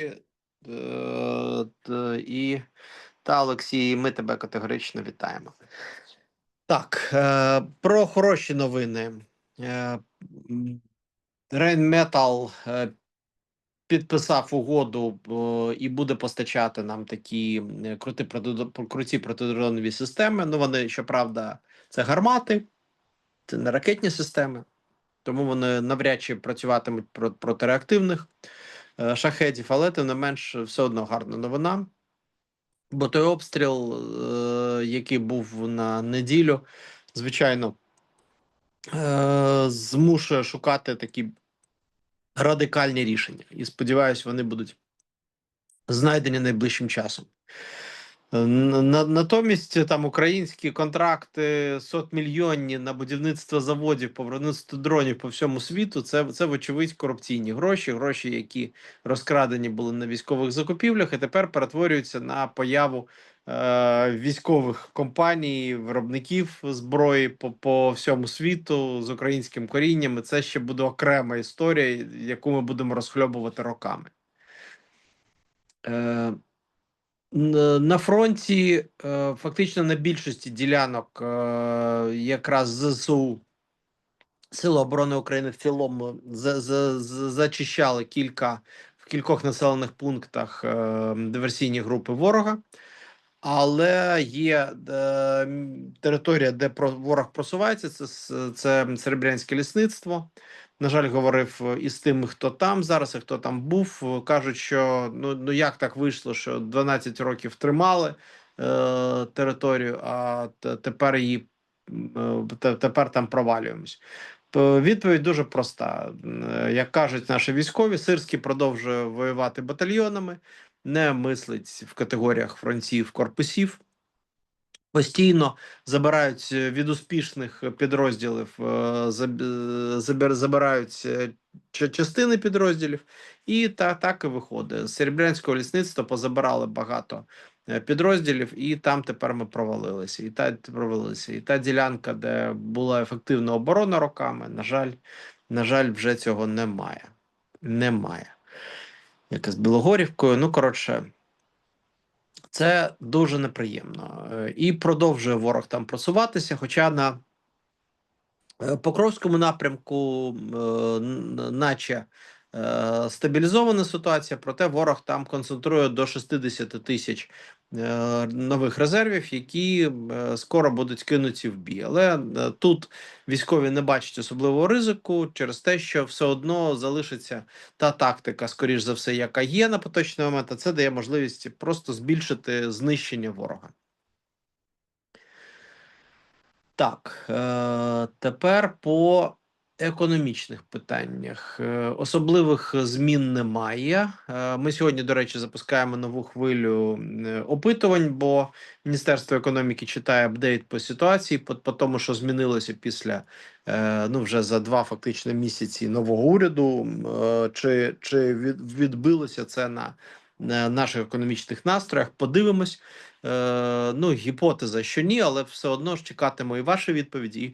Е, І та Олексій, ми тебе категорично вітаємо. Так, е, про хороші новини. Е, підписав угоду і буде постачати нам такі е, крути круті протидронові системи. Ну, вони, щоправда, це гармати, це не ракетні системи, тому вони навряд чи працюватимуть проти реактивних шахедів, але тим не менш, все одно гарна новина. Бо той обстріл, е, який був на неділю, звичайно, е, змушує шукати такі радикальні рішення. І сподіваюся, вони будуть знайдені найближчим часом. Е, Натомість там українські контракти сотмільйонні на будівництво заводів, по виробництву дронів по всьому світу. Це, це вочевидь корупційні гроші, гроші, які розкрадені були на військових закупівлях, і тепер перетворюються на появу е, військових компаній, виробників зброї по, по всьому світу з українським корінням. І це ще буде окрема історія, яку ми будемо розхльобувати роками. Е, На фронті е, фактично на більшості ділянок е, якраз ЗСУ Сили оборони України в цілому за, за, за- зачищали кілька в кількох населених пунктах е, диверсійні групи ворога, але є е, територія, де ворог просувається. Це, це Серебрянське лісництво. На жаль, говорив е, із тими, хто там зараз, і хто там був. е, Кажуть, що ну, ну як так вийшло, що 12 років тримали е, територію, а тепер її е, тепер там провалюємось. Відповідь дуже проста. Е, Як кажуть наші військові, Сирський продовжує воювати батальйонами, не мислить в категоріях фронтів, корпусів. Постійно забирають е, від успішних підрозділів, е, е, забирають частини підрозділів, і та, так і виходить. З Серебрянського лісництва позабирали багато підрозділів, і там тепер ми провалилися. І та провалилися. І та ділянка, де була ефективна оборона роками, на жаль, на жаль, вже цього немає. Немає. Яка з Білогорівкою. Ну, коротше, це дуже неприємно. Е, І продовжує ворог там просуватися. Хоча на е, Покровському напрямку, е, наче стабілізована ситуація, проте ворог там концентрує до 60 тисяч е, нових резервів, які е, скоро будуть кинуті в бій. Але е, тут військові не бачать особливого ризику через те, що все одно залишиться та тактика, скоріш за все, яка є на поточний момент, а це дає можливість просто збільшити знищення ворога. Так, е, тепер по економічних питаннях. Е, особливих змін немає. Е, ми сьогодні, до речі, запускаємо нову хвилю е, опитувань, бо Міністерство економіки читає апдейт по ситуації, по, по тому, що змінилося після е, ну вже за два фактично місяці нового уряду. Е, чи, чи відбилося це на, на наших економічних настроях? Подивимось. Е, ну, гіпотеза, що ні, але все одно ж чекатиму і ваші відповіді,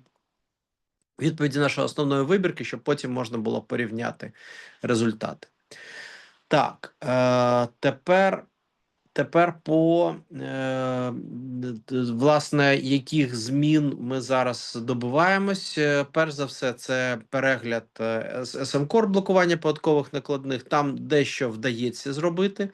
відповіді нашої основної вибірки, щоб потім можна було порівняти результати. Так, е, тепер, тепер по е, власне, яких змін ми зараз добиваємось. Е, Перш за все, це перегляд е, СМКОР блокування податкових накладних. Там дещо вдається зробити.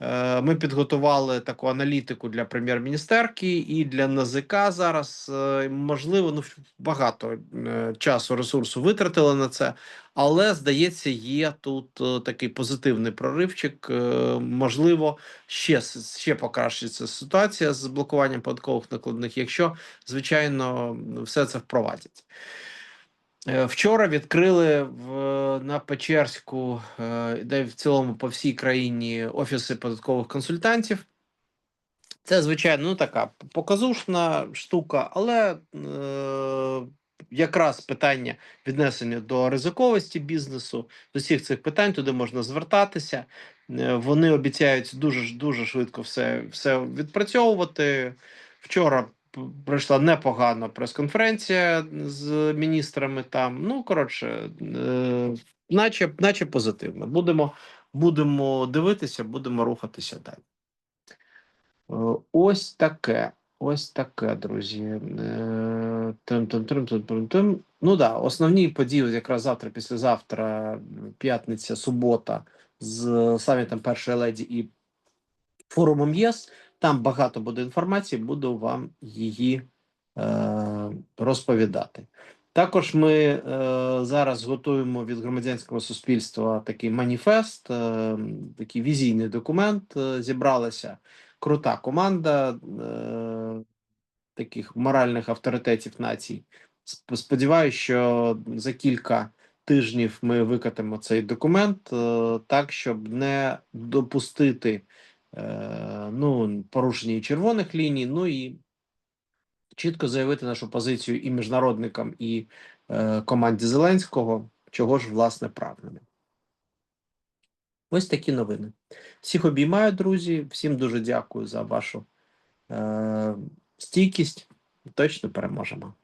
Е, Ми підготували таку аналітику для прем'єр-міністерки і для НАЗК зараз. Е, Можливо, ну багато е, часу, ресурсу витратили на це, але здається, є тут такий позитивний проривчик. Можливо, ще ще покращиться ситуація з блокуванням податкових накладних, якщо звичайно все це впровадять. Е, Вчора відкрили в на Печерську, е, де в цілому по всій країні офіси податкових консультантів. Це, звичайно, ну така показушна штука, але е, якраз питання віднесення до ризиковості бізнесу, до всіх цих питань туди можна звертатися. Е, вони обіцяють дуже дуже швидко все, все відпрацьовувати. Вчора пройшла непогана прес-конференція з міністрами там. Ну, коротше, е, наче, наче позитивно. Будемо, будемо дивитися, будемо рухатися далі. Е, Ось таке. Ось таке, друзі. Е, Тим-тим-тим-тим-тим-тим. Ну да, основні події якраз завтра, післязавтра, п'ятниця, субота з самітом першої леді і форумом ЄС. Там багато буде інформації, буду вам її е, розповідати. Також ми е, зараз готуємо від громадянського суспільства такий маніфест, е, такий візійний документ. Е, зібралася крута команда е, таких моральних авторитетів націй. Сп- Сподіваюсь, що за кілька тижнів ми викатимо цей документ е, так, щоб не допустити ну, порушення і червоних ліній, ну і чітко заявити нашу позицію і міжнародникам, і е, команді Зеленського, чого ж власне прагнемо. Ось такі новини. Всіх обіймаю, друзі. Всім дуже дякую за вашу е, стійкість. Точно переможемо.